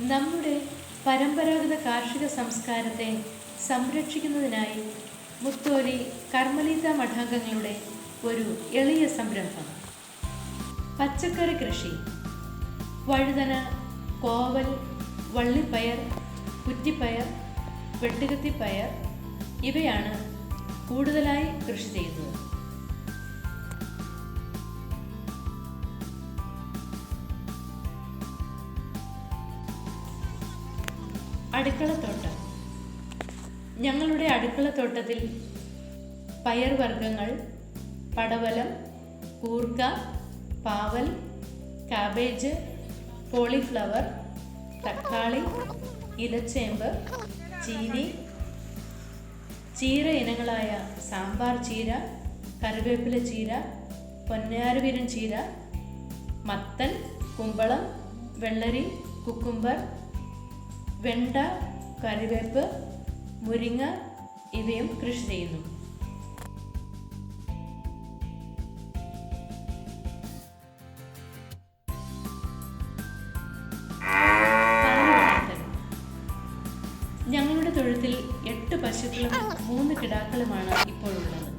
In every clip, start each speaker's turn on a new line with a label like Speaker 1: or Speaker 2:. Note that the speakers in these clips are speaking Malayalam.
Speaker 1: നമ്മുടെ പരമ്പരാഗത കാർഷിക സംസ്കാരത്തെ സംരക്ഷിക്കുന്നതിനായി മുത്തോലി കർമ്മലീത മഠാംഗങ്ങളുടെ ഒരു എളിയ സംരംഭം. പച്ചക്കറി കൃഷി വഴുതന കോവൽ വള്ളിപ്പയർ കുറ്റിപ്പയർ വെട്ടുകത്തിപ്പയർ ഇവയാണ് കൂടുതലായി കൃഷി ചെയ്യുന്നത്. അടുക്കളത്തോട്ടം. ഞങ്ങളുടെ അടുക്കളത്തോട്ടത്തിൽ പയർവർഗങ്ങൾ പടവലം കൂർക്ക പാവൽ കാബേജ് കോളിഫ്ലവർ തക്കാളി ഇലച്ചേമ്പ് ചീനി ചീര ഇനങ്ങളായ സാമ്പാർ ചീര കറിവേപ്പില ചീര പൊന്നാരവീരൻ ചീര മത്തൻ കുമ്പളം വെള്ളരി കുക്കുംബർ വെണ്ട കറിവേപ്പ് മുരിങ്ങ ഇവയും കൃഷി ചെയ്യുന്നു. ഞങ്ങളുടെ തൊഴുത്തിൽ എട്ട് പശുക്കളും മൂന്ന് കിടാക്കളുമാണ് ഇപ്പോൾ ഉള്ളത്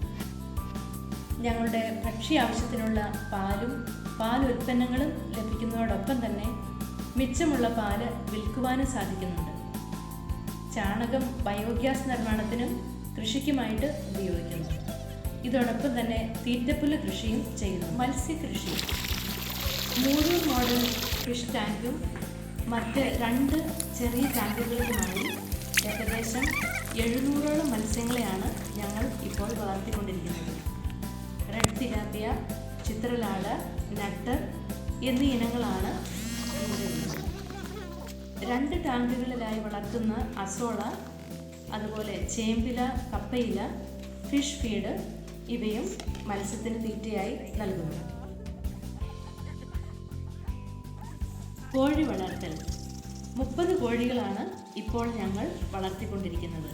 Speaker 1: ഞങ്ങളുടെ ഭക്ഷ്യ ആവശ്യത്തിനുള്ള പാലും പാൽ ഉൽപ്പന്നങ്ങളും ലഭിക്കുന്നതോടൊപ്പം തന്നെ മിച്ചമുള്ള പാൽ വിൽക്കുവാനും സാധിക്കുന്നുണ്ട്. ചാണകം ബയോഗ്യാസ് നിർമ്മാണത്തിനും കൃഷിക്കുമായിട്ട് ഉപയോഗിക്കുന്നു. ഇതോടൊപ്പം തന്നെ തീറ്റപ്പുല്ല് കൃഷിയും ചെയ്യുന്നു. മത്സ്യകൃഷി മൂന്ന് മോഡൽ ഫിഷ് ടാങ്കും മറ്റ് രണ്ട് ചെറിയ ടാങ്കുകളുമായി ഏകദേശം എഴുന്നൂറോളം മത്സ്യങ്ങളെയാണ് ഞങ്ങൾ ഇപ്പോൾ വളർത്തിക്കൊണ്ടിരിക്കുന്നത്. റെഡ് തിലാപ്പിയ ചിത്രലാട് നട്ടർ എന്നീ ഇനങ്ങളാണ് രണ്ട് ടാങ്കുകളിലായി വളർത്തുന്ന അസോള അതുപോലെ ചേമ്പില കപ്പയില ഫിഷ് ഫീഡ് ഇവയും മത്സ്യത്തിന് തീറ്റയായി നൽകുന്നു. കോഴി വളർത്തൽ. മുപ്പത് കോഴികളാണ് ഇപ്പോൾ ഞങ്ങൾ വളർത്തിക്കൊണ്ടിരിക്കുന്നത്.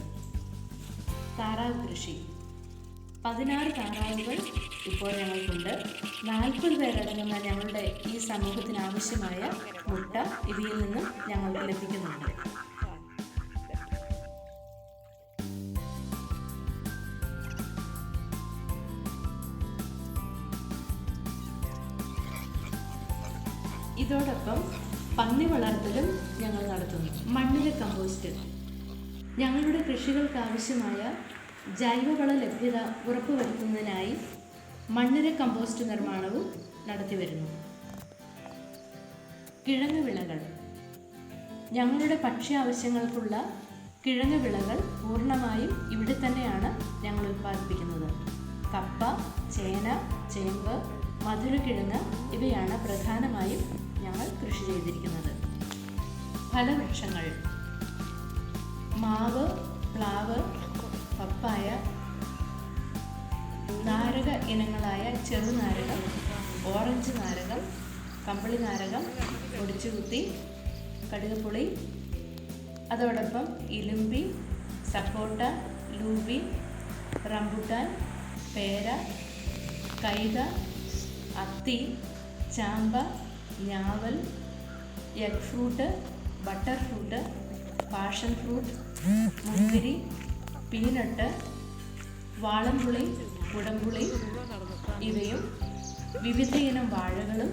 Speaker 1: താറാവ് കൃഷി. പതിനാറ് താറാവുകൾ ഇപ്പോൾ ഞങ്ങൾക്കുണ്ട്. നാൽപ്പത് പേരടങ്ങുന്ന ഞങ്ങളുടെ സമൂഹത്തിന് ആവശ്യമായ മുട്ട ഇവയിൽ നിന്നും ഞങ്ങൾക്ക് ലഭിക്കുന്നുണ്ട്. ഇതോടൊപ്പം പന്നി വളർത്തലും ഞങ്ങൾ നടത്തുന്നു. മണ്ണിലെ കമ്പോസ്റ്റ് ഞങ്ങളുടെ കൃഷികൾക്ക് ആവശ്യമായ ജൈവവള ലഭ്യത ഉറപ്പുവരുത്തുന്നതിനായി മണ്ണിര കമ്പോസ്റ്റ് നിർമ്മാണവും നടത്തിവരുന്നു. കിഴങ്ങ് വിളകൾ ഞങ്ങളുടെ ഭക്ഷ്യ ആവശ്യങ്ങൾക്കുള്ള കിഴങ്ങ് വിളകൾ പൂർണമായും ഇവിടെ തന്നെയാണ് ഞങ്ങൾ ഉൽപ്പാദിപ്പിക്കുന്നത്. കപ്പ ചേന ചേമ്പ് മധുരക്കിഴങ്ങ് ഇവയാണ് പ്രധാനമായും ഞങ്ങൾ കൃഷി ചെയ്തിരിക്കുന്നത്. ഫലവൃക്ഷങ്ങൾ. മാവ് പ്ലാവ് പപ്പായ നാരക ഇനങ്ങളായ ചെറുനാരകം ഓറഞ്ച് നാരകം കമ്പിളി നാരകം ഒടിച്ചു കുത്തി കടുകപ്പുളി അതോടൊപ്പം ഇലുമ്പി സപ്പോട്ട ലൂബി റംബുട്ടാൻ പേര കൈത അത്തി ചാമ്പ ഞാവൽ egg fruit butter fruit passion fruit മുന്തിരി പീനട്ട് വാളംപുളി കുടംപുളി ഇവയും വിവിധ ഇനം വാഴകളും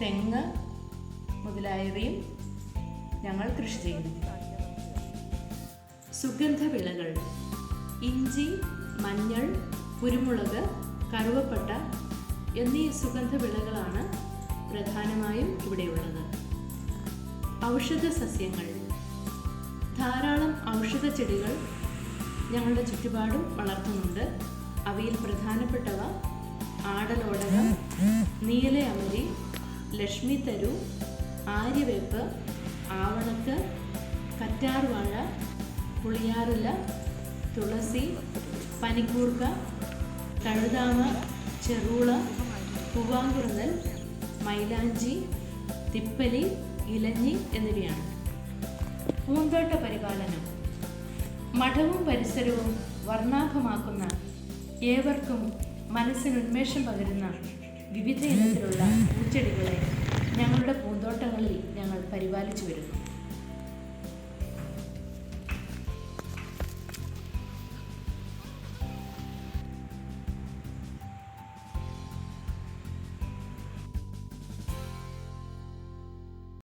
Speaker 1: തെങ്ങ് മുതലായവയും ഞങ്ങൾ കൃഷി ചെയ്യുന്നു. സുഗന്ധ വിളകൾ ഇഞ്ചി മഞ്ഞൾ കുരുമുളക് കറുവപ്പട്ട എന്നീ സുഗന്ധ വിളകളാണ് പ്രധാനമായും ഇവിടെയുള്ളത്. ഔഷധ സസ്യങ്ങൾ ധാരാളം ഔഷധ ചെടികൾ ഞങ്ങളുടെ ചുറ്റുപാടും വളർത്തുന്നുണ്ട്. അവയിൽ പ്രധാനപ്പെട്ടവ ആടലോടകം നീല അമരി ലക്ഷ്മി തരു ആര്യവേപ്പ് ആവണക്ക് കറ്റാർവാഴ പുളിയാറില തുളസി പനിക്കൂർക്ക കഴുതാമ ചെറുള പൂവാങ്കുറുന്നൽ മൈലാഞ്ചി തിപ്പലി ഇലഞ്ഞി എന്നിവയാണ്. പൂന്തോട്ട പരിപാലനം. മഠവും പരിസരവും വർണാഭമാക്കുന്ന ഏവർക്കും മനസ്സിന് ഉന്മേഷം പകരുന്ന വിവിധ ഇനത്തിലുള്ള പൂച്ചെടികളെ ഞങ്ങളുടെ പൂന്തോട്ടങ്ങളിൽ ഞങ്ങൾ പരിപാലിച്ചു വരുന്നു.